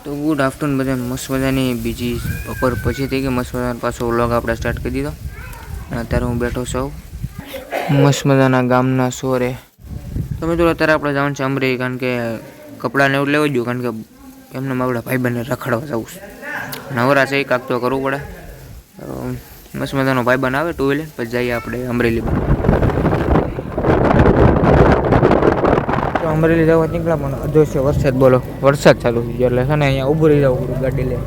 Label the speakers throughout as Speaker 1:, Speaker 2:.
Speaker 1: તો good afternoon બધાને. મસ્ત મજાની બીજી બપોર પછી થઈ ગઈ. મસ્ત મજાનો પાછો વ્લોગ આપણે સ્ટાર્ટ કરી દીધો. અને અત્યારે હું બેઠો છું. મસ્ત મજાના ગામના સોરે. તો મિત્રો અત્યારે આપણે જવાનું છે અમરેલી, કારણ કે કપડાને એવું લેવું જોઈએ કારણ કે એમને આપણા ભાઈબંધને રખડવા જવું છે. નવરા છે કાંક તો કરવું પડે. મસ્ત મજાનો ભાઈબંધ આવે ટુ વ્હીલર, પછી જઈએ આપણે અમરેલી અમરેલી જવા નીકળ્યા પણ છે વરસાદ બોલો. વરસાદ ચાલુ થઈ ગયો એટલે છે ને અહીંયા ઊભું રહી જવું ગાડી લે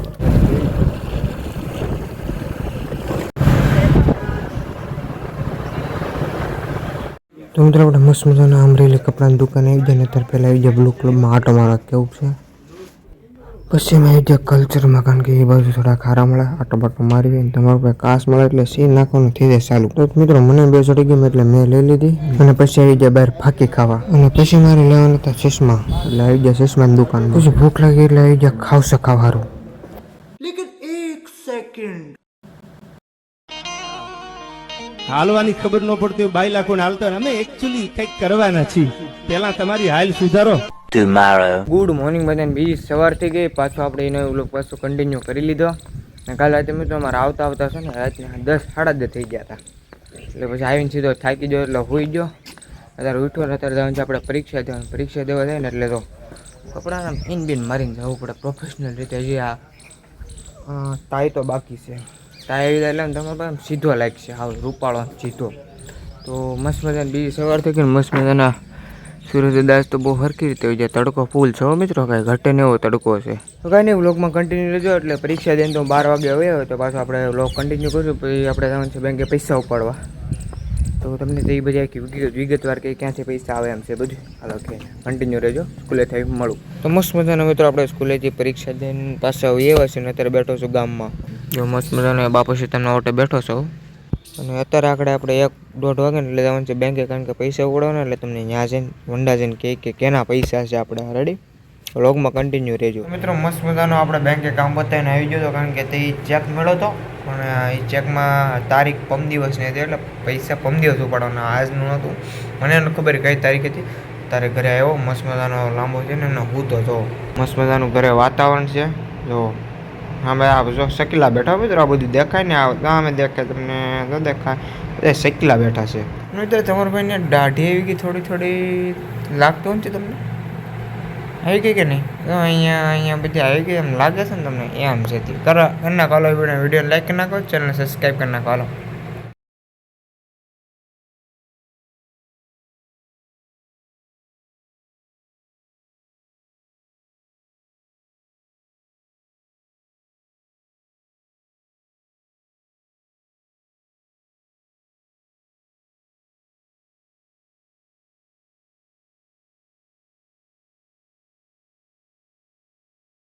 Speaker 1: તો મિત્રો, આપણે મસ્ત મજાના અમરેલી કપડાની દુકાને આવી જાય ને ત્યારે પહેલાં આવી જાય બ્લુ ક્લબમાં આટો મારા કેવું છે? પછી મેં જે કલ્ચરમાં કારણ કે એ બાજુ થોડા ખારા મળે આટો બાટો મારી હોય ને તમારું પાસે કાસ મળે એટલે સી નાખવાનું થઈ જાય ચાલુ. તો મિત્રો મને બે ચડી ગયું એટલે મેં લઈ લીધી અને પછી આવી ગયા બહાર ફાકી ખાવા. અને પછી મારે લેવાના હતા ચશ્મા. એટલે આવી જાય ચશ્માની દુકાન પછી ભૂખ લાગી એટલે આવી ગયા ખાવશે ખાવાનું
Speaker 2: હાલવાની ખબર ન પડતી બાઈ લાખો હાલતા અમે એકચ્યુઅલી કંઈક કરવાના છીએ. પહેલાં તમારી હાલ સુધારો.
Speaker 3: Tomorrow.
Speaker 1: ગુડ મોર્નિંગ બધાને. બીજી સવાર થઈ ગઈ પાછો આપણે એને ઓલો પાછો કન્ટિન્યુ કરી લીધો. અને કાલે રાતે મિત્રો અમારે આવતા આવતા છે ને, રાતના દસ સાડા દસ થઈ ગયા હતા. એટલે પછી આવીને સીધો થાકી ગયો એટલે હોઈ ગયો. અત્યારે ઉઠો અત્યારે જવાનું છે આપણે પરીક્ષા દેવાની. પરીક્ષા દેવા જાય ને એટલે તો કપડાને પિન બિન મારીને જવું પડે. પ્રોફેશનલ રીતે હજી આ તાય તો બાકી છે. ટાઈ આવી જાય એટલે તમારે પાસે સીધો લાગશે. હાવ રૂપાળો સીધો. તો મસ્ત મજાની, બીજી સવાર થઈ ગઈ મસ્ત મજાના સૂર્યોદય તો બહુ સરખી રીતે હોય છે. તડકો ફૂલ છે મિત્રો. કાંઈ ઘટે ને એવો તડકો છે તો કાંઈ નહીં વ્લોગમાં કન્ટિન્યુ રહેજો એટલે પરીક્ષા દઈને તો બાર વાગે આવે હોય તો પાછું આપણે વ્લોગ કન્ટિન્યુ કરીશું પછી આપણે જવાનું છે બેંકે પૈસા ઉપાડવા. તો તમને તો એ બધી વિગતવાર કે ક્યાંથી પૈસા આવે એમ છે બધું. હાલો કે કન્ટિન્યુ રહેજો. સ્કૂલે થઈ મળું. તો મસ્ત મજાના મિત્રો આપણે સ્કૂલેથી પરીક્ષા દઈને પાછા એવા છે ને અત્યારે બેઠો છું ગામમાં. જો મસ્ત મજાનો બાપુ સીતાના ઓટે બેઠો છું. અને અત્યારે આકડે આપણે એક દોઢ વાગે એટલે જવાનું છે બેંકે કારણ કે પૈસા ઉડાવવાના એટલે તમને ત્યાં જઈને, વંડા જઈને કહે કે કેના પૈસા છે આપણે રેડી વ્લોગમાં કન્ટિન્યુ રહેજો. મિત્રો, મસ્ત મજાનો આપણે બેંકે કામ બતાવીને આવી ગયો હતો કારણ કે તે ચેક મળ્યો હતો પણ એ ચેકમાં તારીખ પમ દિવસની હતી એટલે પૈસા પમ દિવસ ઉપાડવાના આજનું નહોતું. મને એને ખબર કઈ તારીખ હતી. તારે ઘરે આવ્યો, મસ્ત મજાનો લાંબો છે ને, એનો હું તો જો. મસ્ત મજાનું ઘરે વાતાવરણ છે. જો હા ભાઈ, આ શકીલા બેઠા મિત્રો, આ બધું દેખાય ને, આ ગામે દેખાય, તમને ન દેખાય. એ શકીલા બેઠા છે. મિત્રો તમારા ભાઈને દાઢી આવી ગઈ, થોડી થોડી લાગતું નથી તમને? આવી ગઈ કે નહીં? અહીંયા અહીંયા બધી આવી ગઈ એમ લાગે છે ને તમને? એમ છે તે. કરો, કરી નાખો વીડિયો લાઈક કરી નાખો ચેનલ સબસ્ક્રાઈબ કરી નાખો, હાલો.